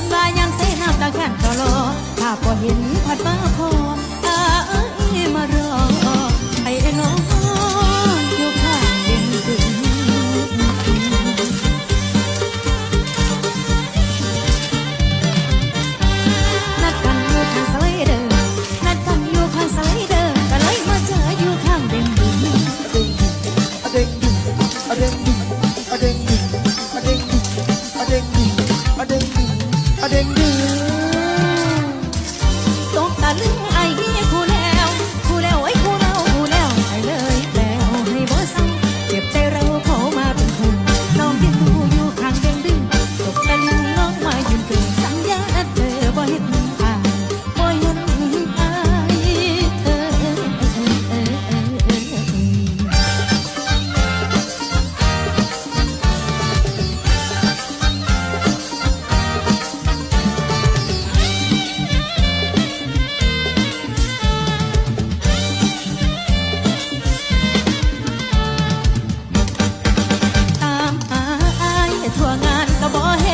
นว่ายังเสน้ำตาแข็งตลอถ้าพอเห็นผัดมาพออาเอ้ยมารอไอ้น้องอยู่ข้างเด่นดึงนัดกันอยู่ข้างสไลเดอร์นัดกันอยู่ข้างสไลเดอร์ก็เลยมาเจออยู่ข้างเด่นดึงอะเด้งดึงอะเด้งดึง อะเทั่วงานก็บ่เห็น